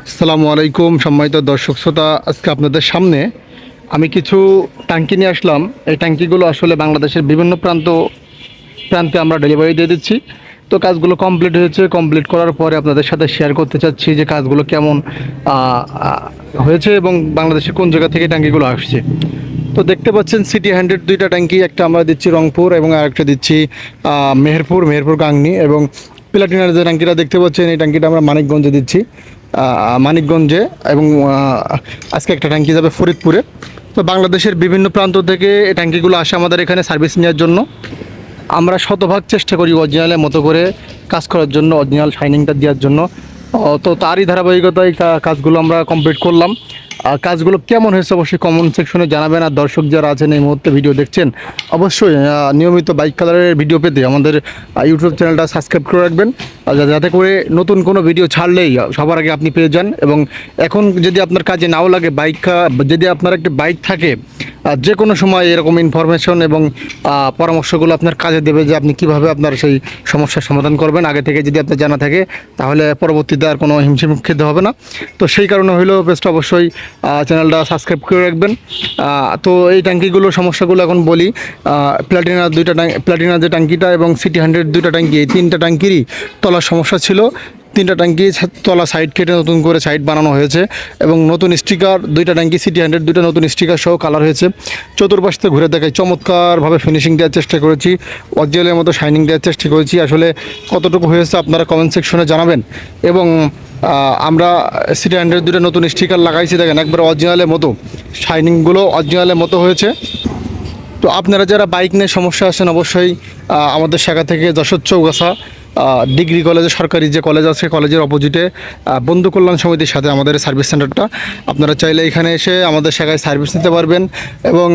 আসসালামু আলাইকুম, সম্মানিত দর্শক শ্রোতা, আজকে আপনাদের সামনে আমি কিছু ট্যাঙ্কি নিয়ে আসলাম। এই ট্যাঙ্কিগুলো আসলে বাংলাদেশের বিভিন্ন প্রান্ত, প্রান্তে আমরা ডেলিভারি দিয়ে দিচ্ছি। তো কাজগুলো কমপ্লিট হয়েছে। কমপ্লিট করার পরে আপনাদের সাথে শেয়ার করতে চাচ্ছি যে কাজগুলো কেমন হয়েছে এবং বাংলাদেশের কোন জায়গা থেকে ট্যাঙ্কিগুলো আসছে। তো দেখতে পাচ্ছেন সিটি হান্ড্রেড দুইটা ট্যাঙ্কি, একটা আমরা দিচ্ছি রংপুর এবং আরেকটা দিচ্ছি মেহেরপুর মেহেরপুর গাংনি এবং প্লাটিনার যে ট্যাঙ্কিটা দেখতে পাচ্ছেন, এই ট্যাঙ্কিটা আমরা মানিকগঞ্জে দিচ্ছি। মানিকগঞ্জে এবং আজকে একটা ট্যাঙ্কি যাবে ফরিদপুরে। তো বাংলাদেশের বিভিন্ন প্রান্ত থেকে এই ট্যাঙ্কিগুলো আসে আমাদের এখানে সার্ভিস নেওয়ার জন্য। আমরা শতভাগ চেষ্টা করি অরিজিনালের মতো করে কাজ করার জন্য, অরিজিনাল শাইনিংটা দেওয়ার জন্য। তো তারই ধারাবাহিকতায় কাজগুলো আমরা কমপ্লিট করলাম। কাজগুলো কেমন হয়েছে অবশ্যই কমেন্ট সেকশনে জানাবেন। আর দর্শক যারা আছেন এই মুহূর্তে ভিডিও দেখছেন, অবশ্যই নিয়মিত বাইক কালারের ভিডিও পেতে আমাদের ইউটিউব চ্যানেলটা সাবস্ক্রাইব করে রাখবেন। যাতে করে নতুন কোনো ভিডিও ছাড়লেই সবার আগে আপনি পেয়ে যান। এবং এখন যদি আপনার কাজে নাও লাগে বাইক যদি আপনার একটি বাইক থাকে যে কোনো সময় এরকম ইনফরমেশন এবং পরামর্শগুলো আপনার কাজে দেবে যে আপনি কীভাবে আপনার সেই সমস্যার সমাধান করবেন। আগে থেকে যদি আপনার জানা থাকে, তাহলে পরবর্তীতে আর কোনো হিমশিম খেতে হবে না। তো সেই কারণে হইলেও বেস্ট অবশ্যই চ্যানেলটা সাবস্ক্রাইব করে রাখবেন। তো এই ট্যাঙ্কিগুলো, সমস্যাগুলো এখন বলি প্লাটিনা দুইটা ট্যাঙ্ক প্লাটিনা যে ট্যাঙ্কিটা এবং সিটি হান্ড্রেড দুইটা ট্যাঙ্কি, এই তিনটা ট্যাঙ্কিরই তলার সমস্যা ছিল। তিনটা ট্যাঙ্কি তলা সাইড কেটে নতুন করে সাইড বানানো হয়েছে এবং নতুন স্টিকার দুইটা ট্যাঙ্কি সিটি হান্ড্রেড দুইটা নতুন স্টিকার সহ কালার হয়েছে। চতুর্পাশ ঘুরে দেখাই, চমৎকারভাবে ফিনিশিং দেওয়ার চেষ্টা করেছি অরিজিনালের মতো শাইনিং দেওয়ার চেষ্টা করেছি। আসলে কতটুকু হয়েছে আপনারা কমেন্ট সেকশনে জানাবেন এবং আমরা সিটি হান্ড্রেড দুটো নতুন স্টিকার লাগাইছি, দেখেন, একবার অরিজিনালের মতো। শাইনিংগুলো অরিজিনালের মতো হয়েছে। তো আপনারা যারা বাইক নিয়ে সমস্যা আছেন, অবশ্যই আমাদের শাখা থেকে যশোর চৌগাছা ডিগ্রি কলেজে, সরকারি যে কলেজ আছে, কলেজের অপোজিটে বন্ধু কল্যাণ সমিতির সাথে আমাদের সার্ভিস সেন্টারটা আপনারা চাইলে এখানে এসে আমাদের শাখায় সার্ভিস নিতে পারবেন এবং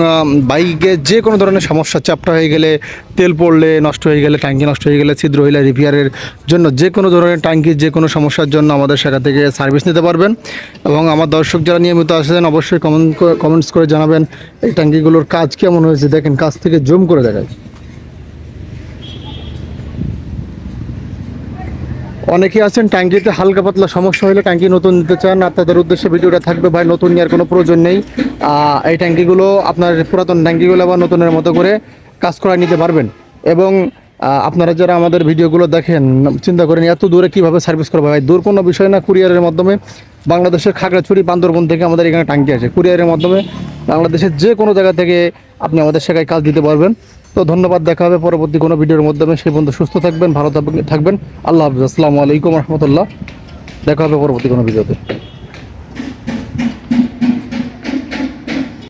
বাইকে যে কোনো ধরনের সমস্যা, চাপটা হয়ে গেলে তেল পড়লে নষ্ট হয়ে গেলে, ট্যাঙ্কি নষ্ট হয়ে গেলে ছিদ্র হইলে রিপেয়ারের জন্য যে কোনো ধরনের ট্যাঙ্কির যে কোনো সমস্যার জন্য আমাদের শাখা থেকে সার্ভিস নিতে পারবেন। এবং আমার দর্শক যারা নিয়মিত আসেন, অবশ্যই কমেন্ট কমেন্টস করে জানাবেন এই ট্যাঙ্কিগুলোর কাজ কেমন হয়েছে। দেখেন কাজ থেকে জুম করে দেখায় অনেকে আছেন, ট্যাঙ্কিতে হালকা পাতলা সমস্যা হলে ট্যাঙ্কি নতুন নিতে চান। আর তাদের উদ্দেশ্যে ভিডিওটা থাকবে, ভাই, নতুন নেওয়ার কোনো প্রয়োজন নেই। এই ট্যাঙ্কিগুলো, আপনার পুরাতন ট্যাঙ্কিগুলো আবার নতুনের মতো করে কাজ করায় নিতে পারবেন। এবং আপনারা যারা আমাদের ভিডিওগুলো দেখেন, চিন্তা করেন এত দূরে কীভাবে সার্ভিস করবে ভাই দূর কোনো বিষয় না, কুরিয়ারের মাধ্যমে বাংলাদেশের খাগড়াছড়ি, বান্দরবন থেকে আমাদের এখানে ট্যাঙ্কি আছে। কুরিয়ারের মাধ্যমে বাংলাদেশের যে কোনো জায়গা থেকে আপনি আমাদের সেখানে কাজ দিতে পারবেন। তো ধন্যবাদ, দেখা হবে পরবর্তী কোনো ভিডিওর মাধ্যমে সেই পর্যন্ত সুস্থ থাকবেন, ভালো থাকবেন থাকবেন। আল্লাহ হাফিজ। আসসালামু আলাইকুম রহমতুল্লাহ। দেখা হবে পরবর্তী কোনো ভিডিওতে।